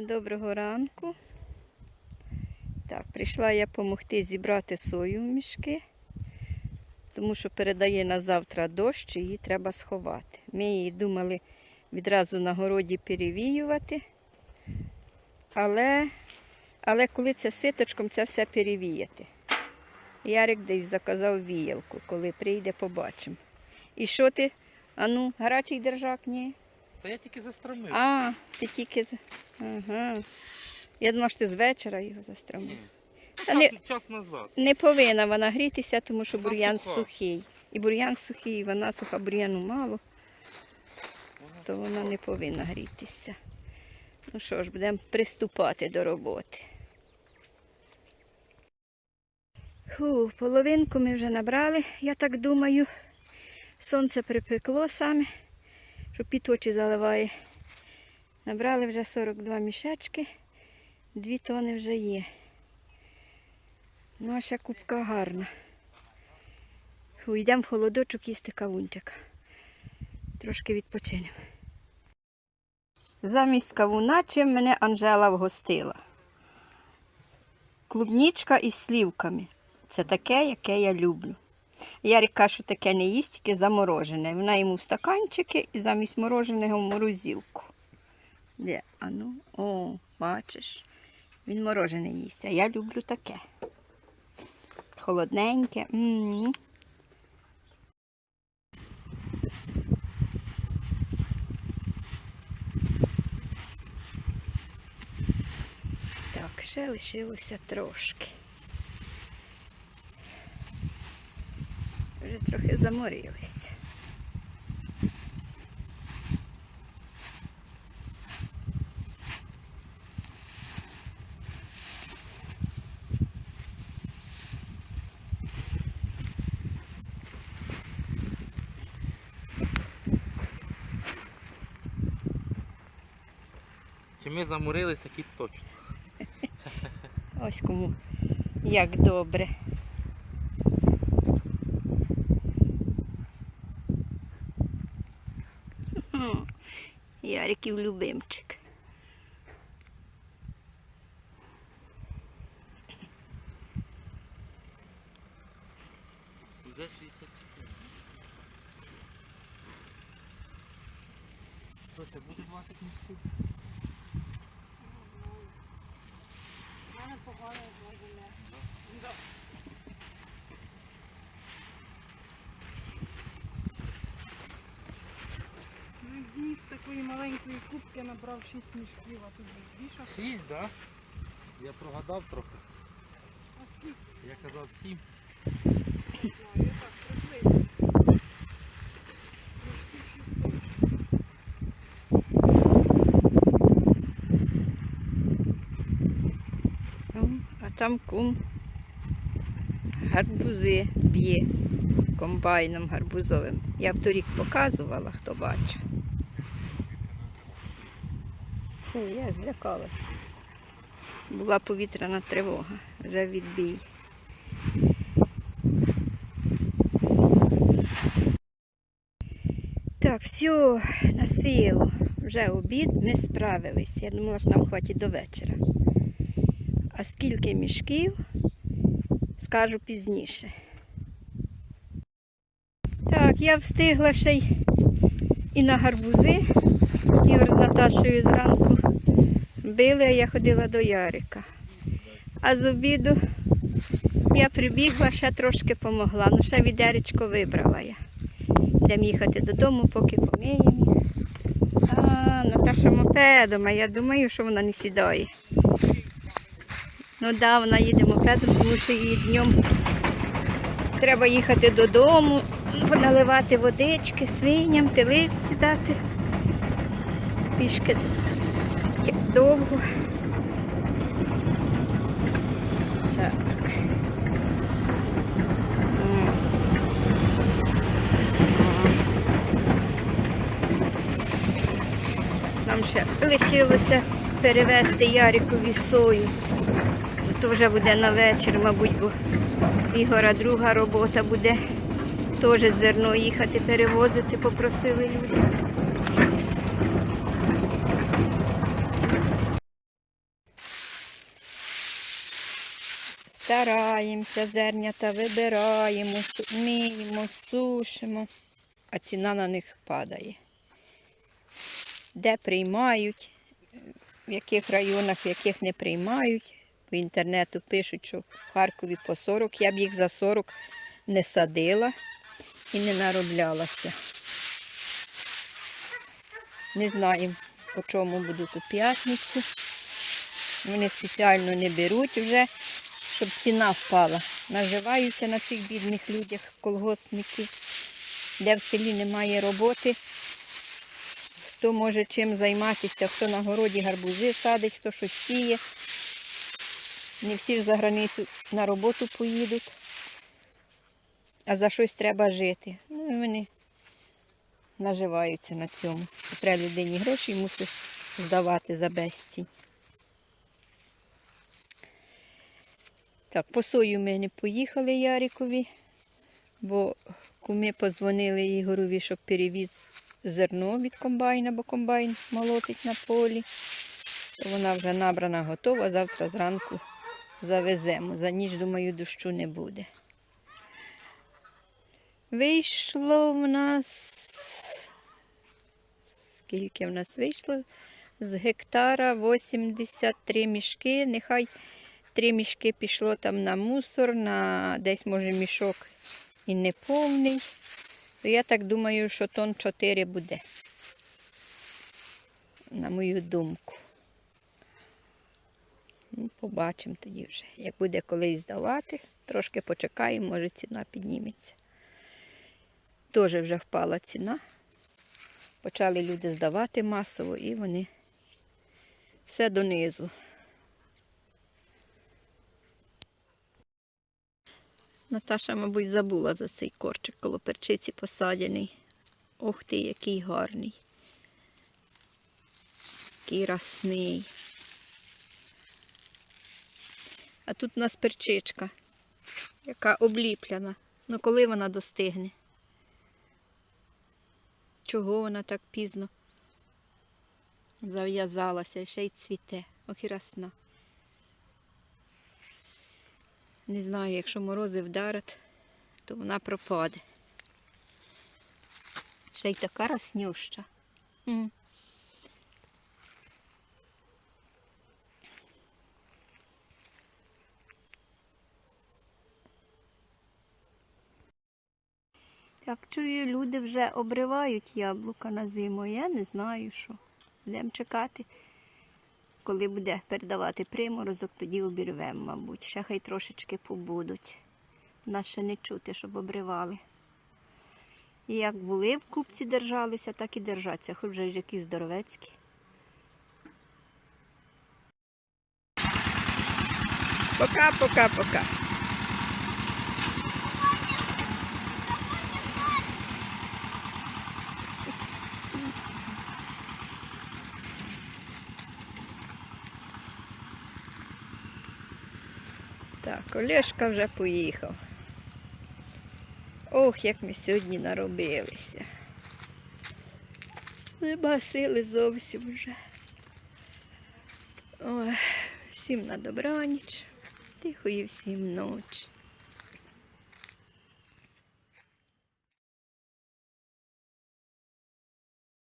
Всім доброго ранку. Так, прийшла я допомогти зібрати сою в мішки, тому що передає на завтра дощ, і її треба сховати. Ми її думали відразу на городі перевіювати, але, але коли це ситочком, це все перевіяти. Ярик десь заказав віялку, коли прийде, побачимо. І що ти? Ану, гарячий держак, ні? Та я тільки застромив. А, ти тільки. з- Ага. Я думала, що ти з вечора його застромив. Ні. Та не- Час, назад. Не повинна вона грітися, тому що Вона бур'ян суха. сухий. І бур'ян сухий, і вона суха, бур'яну мало, Вона то вона не повинна грітися. Ну що ж, будемо приступати до роботи. Фу, половинку ми вже набрали, я так думаю. Сонце припекло саме, що під очі заливає. Набрали вже 42 мішечки, 2 тони вже є. Ну, а кубка гарна. Фу, йдемо в холодочок їсти кавунчик. Трошки відпочинемо. Замість кавуна чим мене Анжела вгостила. Клубнічка із слівками. Це таке, яке я люблю. Ярик каже, що таке не їсть, тільки заморожене. Вона йому в стаканчики і замість мороженого в морозилку. Де? А ну, о, бачиш, він морожене їсть, а я люблю таке. Холодненьке. М-м. Так, ще лишилося трошки. Вже трохи заморились. Чи ми заморилися, кіт точно. Ось кому як добре. Яриків любимчик. Вже 64. Що це буде 20 місяців? Ну, такої маленької кубки набрав 6 мішків, а тут більше. Сість, так? Да? Я прогадав трохи. А скільки? Я казав 7. Не знаю, я так приблизно. Всі шість точно. Ну, А там кум гарбузи б'є комбайном гарбузовим. Я в торік показувала, хто бачив. Я злякалася. Була повітряна тривога, вже відбій. Так, все, на силу. Вже обід, ми справились. Я думала, що нам хватить до вечора. А скільки мішків, скажу пізніше. Так, я встигла ще й і на гарбузи. Ігор з Наташею зранку били, а я ходила до Ярика. А з обіду я прибігла, ще трошки помогла. Ну, ще відеречко вибрала я. Йдемо їхати додому, поки помиємо. А, Наташа мопедом, а я думаю, що вона не сідає. Ну да, вона їде мопедом, тому що їй днем треба їхати додому, поналивати водички свиням, теличці дати. Пішки довго. Так. Нам ще лишилося перевезти Ярикові сою. То вже буде на вечір, мабуть, бо Ігора друга робота буде теж зерно їхати перевозити, попросили люди. Стараємося, зернята вибираємо, су- сушимо, а ціна на них падає. Де приймають, в яких районах, в яких не приймають. По інтернету пишуть, що в Харкові по 40. Я б їх за 40 не садила і не нароблялася. Не знаємо, по чому будуть у п'ятницю. Вони спеціально не беруть вже, щоб ціна впала. Наживаються на цих бідних людях, колгоспників, де в селі немає роботи. Хто може чим займатися, хто на городі гарбузи садить, хто щось сіє. Не всі ж за границю на роботу поїдуть, а за щось треба жити. Ну і вони наживаються на цьому. Треба людині гроші і мусить здавати за безцінь. Так, по сою ми не поїхали Ярикові, бо куми подзвонили Ігорові, щоб перевіз зерно від комбайна, бо комбайн молотить на полі. То вона вже набрана готова, завтра зранку завеземо. За ніч, думаю, дощу не буде. Вийшло в нас. Скільки в нас вийшло? З гектара 83 мішки. Нехай три мішки пішло там на мусор, на десь може мішок і не повний. То я так думаю, що тон 4 буде. На мою думку. Ну, побачимо тоді вже. Як буде колись здавати, трошки почекаємо, може ціна підніметься. Теж вже впала ціна. Почали люди здавати масово і вони все донизу. Наташа, мабуть, забула за цей корчик коло перчиці посадяний. Ох ти, який гарний. Який рясний. А тут у нас перчичка, яка обліпляна. Ну коли вона достигне? Чого вона так пізно зав'язалася і ще й цвіте. Ох і рясна. Не знаю, якщо морози вдарять, то вона пропаде. Ще й така роснюща. Так, чую, люди вже обривають яблука на зиму. Я не знаю, що. Будемо чекати. Коли буде передавати приморозок, тоді обірвемо, мабуть. Ще хай трошечки побудуть. Нас ще не чути, щоб обривали. І як були в купці держалися, так і держаться, хоч вже ж які здоровецькі. Пока, пока, пока. Так, Олешка вже поїхав. Ох, як ми сьогодні наробилися. Нема сили зовсім вже. Ой, всім на добраніч, тихої всім ночі.